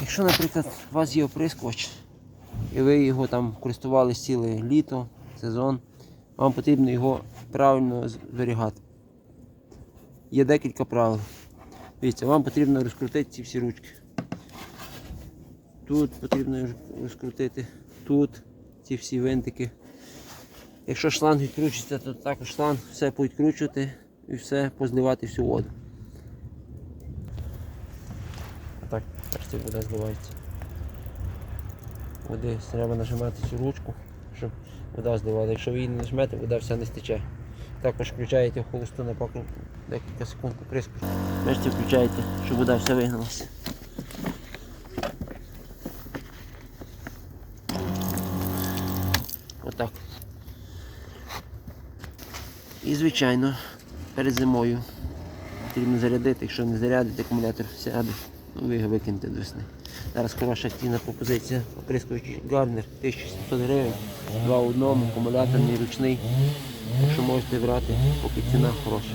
Якщо, наприклад, у вас є оприскувач, і ви його там користувалися ціле літо, сезон, вам потрібно його правильно зберігати. Є декілька правил. Дивіться, вам потрібно розкрутити ці всі ручки. Тут потрібно роз- розкрутити, тут ці всі винтики. Якщо шланг відкручується, то також шланг все повідкручувати і все позливати всю воду. Так, бачите, вода зливається. Води треба нажимати цю ручку, щоб вода зливала. Якщо ви її не нажмете, вода вся не стече. Також включаєте холосту на паку декілька секунд поприску. Бачите, включаєте, щоб вода вся вигналася. Отак. І звичайно, перед зимою потрібно зарядити, якщо не зарядити, акумулятор сяде, ну ви його викинете до весни. Зараз хороша ціна пропозиція. Оприскувач Гарнер 1700 гривень, два в одному, акумуляторний ручний. Якщо можете брати, поки ціна хороша.